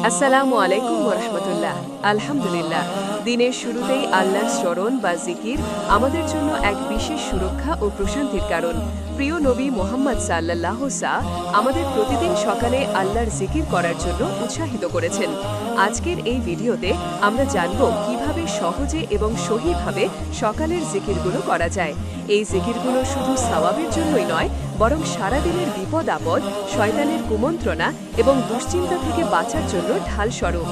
আসসালামু আলাইকুম ওরহমতুল্লাহ আলহামদুলিল্লাহ। দিনের শুরুতেই আল্লাহর স্মরণ বা জিকির আমাদের জন্য এক বিশেষ সুরক্ষা ও প্রশান্তির কারণ। প্রিয় নবী মোহাম্মদ সাল্লাহ সা আমাদের প্রতিদিন সকালে আল্লাহর জিকির করার জন্য উৎসাহিত করেছেন। আজকের এই ভিডিওতে আমরা জানব কীভাবে সহজে এবং সহিভাবে সকালের জিকিরগুলো করা যায়। এই জিকিরগুলো শুধু সওয়াবের জন্যই নয় বরং সারাদিনের বিপদ আপদ, শয়তানের কুমন্ত্রণা এবং দুশ্চিন্তা থেকে বাঁচার জন্য ঢাল স্বরূপ।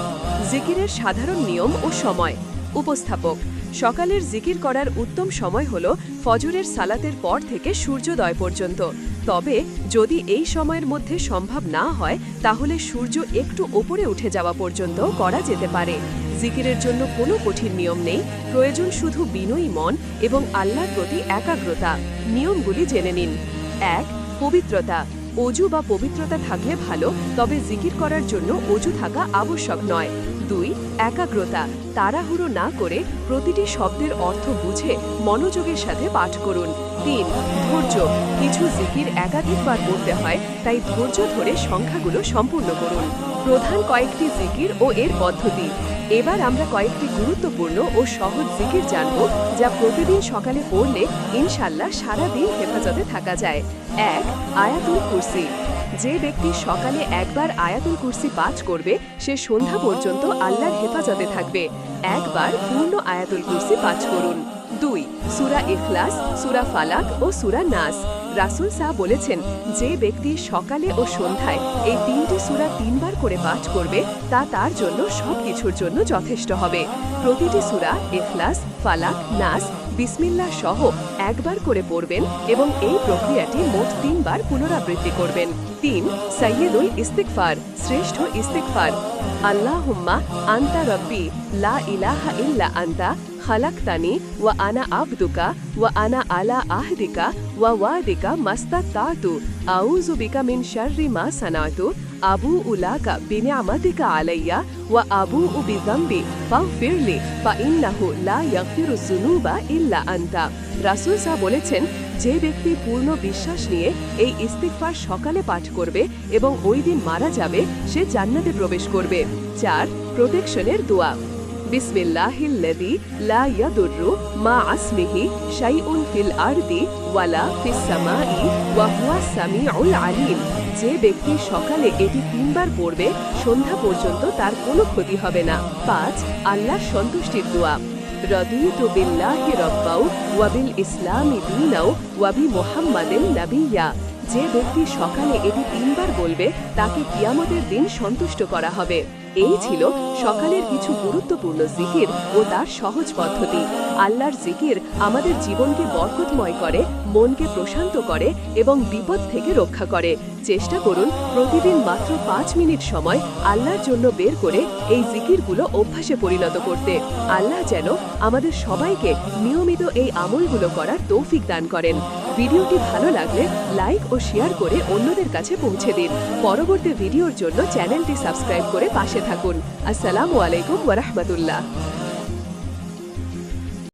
জিকিরের সাধারণ নিয়ম ও সময়। উপস্থাপক, সকালের জিকির করার উত্তম সময় হল ফজরের সালাতের পর থেকে সূর্যোদয় পর্যন্ত। তবে যদি এই সময়ের মধ্যে সম্ভব না হয়, তাহলে সূর্য একটু ওপরে উঠে যাওয়া পর্যন্ত করা যেতে পারে। জিকিরের জন্য কোনো কঠিন নিয়ম নেই। প্রয়োজন শুধু বিনয়ী মন এবং আল্লাহর প্রতি একাগ্রতা। নিয়মগুলি জেনে নিন। এক, পবিত্রতা। অজু বা পবিত্রতা থাকলে ভালো, তবে জিকির করার জন্য অজু থাকা আবশ্যক নয়। দুই, একাগ্রতা। তাড়াহুড়ো না করে প্রতিটি শব্দের অর্থ বুঝে মনোযোগের সাথে পাঠ করুন। তিন, ধৈর্য। কিছু জিকির একাধিকবার করতে হয়, তাই ধৈর্য ধরে সংখ্যাগুলো সম্পূর্ণ করুন। প্রধান কয়েকটি জিকির ও এর পদ্ধতি। এবার আমরা কয়েকটি গুরুত্বপূর্ণ ও সহজ জিকির জানব, যা প্রতিদিন সকালে পড়লে ইনশাল্লাহ সারা দিন হেফাজতে থাকা যায়। এক, আয়াতুল কুরসি। যে ব্যক্তি সকালে একবার আয়াতুল কুরসি পাঠ করবে, সে সন্ধ্যা পর্যন্ত আল্লাহর হেফাজতে থাকবে। একবার পূর্ণ আয়াতুল কুরসি পাঠ করুন। দুই, সুরা ইখলাস, সুরা ফালাক ও সুরা নাস। রাসুল শাহ বলেছেন, যে ব্যক্তি সকালে ও সন্ধ্যায় এই তিনটি সুরা তিনবার করে পাঠ করবে, তা তার জন্য সব কিছুর জন্য যথেষ্ট হবে। প্রতিটি সুরা এফলাস ফালাক, নাস বিসমিল্লাহ সহ একবার করে পড়বেন এবং এই প্রক্রিয়াটি মোট তিনবার পুনরাবৃত্তি করবেন। তিন সৈয়দুল ইস্তিকফার শ্রেষ্ঠ ইস্তিকফার আল্লাহুম্মা আন্তা রব্বি, লা ইলাহা ইল্লা আন্তা, খালাক্তানি, ওয়া আনা আবদুকা, ওয়া আনা আলা আহদিকা, ওয়া ওয়াদিকা মাস্তাতাতু। আউযু বিকা মিন শাররি মা সানাতু। আবু উলাকা বিনিআমাতিকা আলাইয়া ওয়া আবু বিযামবি ফাগফিরলি ফাইন্নাহু লা ইয়াগফিরু যুনুবা ইল্লা আনতা রাসূল সাহ বলেছেন, যে ব্যক্তি পূর্ণ বিশ্বাস নিয়ে এই ইস্তিকফার সকালে পাঠ করবে এবং ওই দিন মারা যাবে, সে জান্নাতে প্রবেশ করবে। চার, প্রোটেকশনের দোয়া। বিসমিল্লাহিল্লাযী লা ইয়াদুররু মা আসমিহি শাইউন ফিল আরদি ওয়ালা ফিস সামাই ওয়া হুয়াস সামিউল আলিম। যে ব্যক্তি সকালে এটি তিনবার পড়বে, সন্ধ্যা পর্যন্ত তার কোনো ক্ষতি হবে না। পাঁচ আল্লাহ সন্তুষ্টির দোয়া। রদিতু বিল্লাহি রব্বাউ ওয়া বিল ইসলামি দীনাও ওয়া বি মুহাম্মাদিন নাবিয়্যা যে ব্যক্তি সকালে এটি তিনবার বলবে, তাকে কিয়ামতের দিন সন্তুষ্ট করা হবে। এই ছিল সকালের কিছু গুরুত্বপূর্ণ জিকির ও তার সহজ পদ্ধতি। আল্লাহর জিকির আমাদের জীবনকে বরকতময় করে, মনকে প্রশান্ত করে এবং বিপদ থেকে রক্ষা করে। চেষ্টা করুন প্রতিদিন মাত্র পাঁচ মিনিট সময় আল্লাহর জন্য বের করে এই জিকিরগুলো অভ্যাসে পরিণত করতে। আল্লাহ যেন আমাদের সবাইকে নিয়মিত এই আমলগুলো করার তৌফিক দান করেন। ভিডিওটি ভালো লাগলে লাইক ও শেয়ার করে অন্যদের কাছে পৌঁছে দিন। পরবর্তী ভিডিওর জন্য চ্যানেলটি সাবস্ক্রাইব করে পাশে থাকুন আসসালামু আলাইকুম ওরহমতুল্লাহ